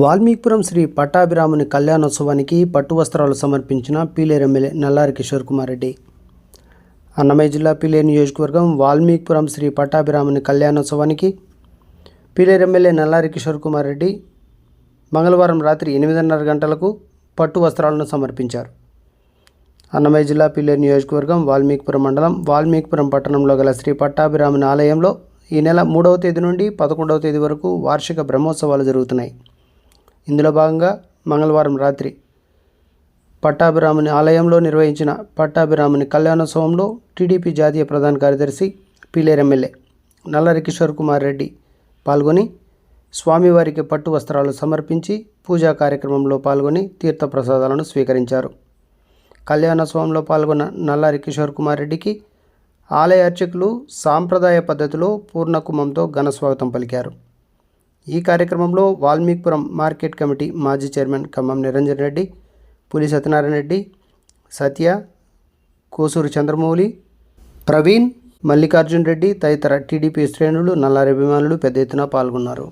వాల్మీకిపురం శ్రీ పట్టాభిరాముని కళ్యాణోత్సవానికి పట్టు వస్త్రాలు సమర్పించిన పీలేరు ఎమ్మెల్యే నల్లారి కిషోర్ కుమార్ రెడ్డి. అన్నమయ్య జిల్లా పీలేరు నియోజకవర్గం వాల్మీకిపురం శ్రీ పట్టాభిరాముని కళ్యాణోత్సవానికి పీలేరు ఎమ్మెల్యే నల్లారి కిషోర్ కుమార్ రెడ్డి మంగళవారం రాత్రి ఎనిమిదిన్నర గంటలకు పట్టు వస్త్రాలను సమర్పించారు. అన్నమయ్య జిల్లా పీలేరు నియోజకవర్గం వాల్మీకిపురం మండలం వాల్మీకిపురం పట్టణంలో గల శ్రీ పట్టాభిరాముని ఆలయంలో ఈ నెల మూడవ తేదీ నుండి పదకొండవ తేదీ వరకు వార్షిక బ్రహ్మోత్సవాలు జరుగుతున్నాయి. ఇందులో భాగంగా మంగళవారం రాత్రి పట్టాభిరాముని ఆలయంలో నిర్వహించిన పట్టాభిరాముని కళ్యాణోత్సవంలో టీడీపీ జాతీయ ప్రధాన కార్యదర్శి పీలేరు ఎమ్మెల్యే నల్లరి కిషోర్ కుమార్ రెడ్డి పాల్గొని స్వామివారికి పట్టు వస్త్రాలు సమర్పించి పూజా కార్యక్రమంలో పాల్గొని తీర్థప్రసాదాలను స్వీకరించారు. కళ్యాణోత్సవంలో పాల్గొన్న నల్లారి కిషోర్ కుమార్ రెడ్డికి ఆలయ అర్చకులు సాంప్రదాయ పద్ధతిలో పూర్ణకుమంతో ఘన స్వాగతం పలికారు. ఈ కార్యక్రమంలో వాల్మీకిపురం మార్కెట్ కమిటీ మాజీ చైర్మన్ ఖమ్మం నిరంజన్ రెడ్డి పులి సత్యనారాయణ రెడ్డి సత్య కోసూరు చంద్రమౌళి ప్రవీణ్ మల్లికార్జున్ రెడ్డి తదితర టీడీపీ శ్రేణులు నల్లారి అభిమానులు పెద్ద ఎత్తున పాల్గొన్నారు.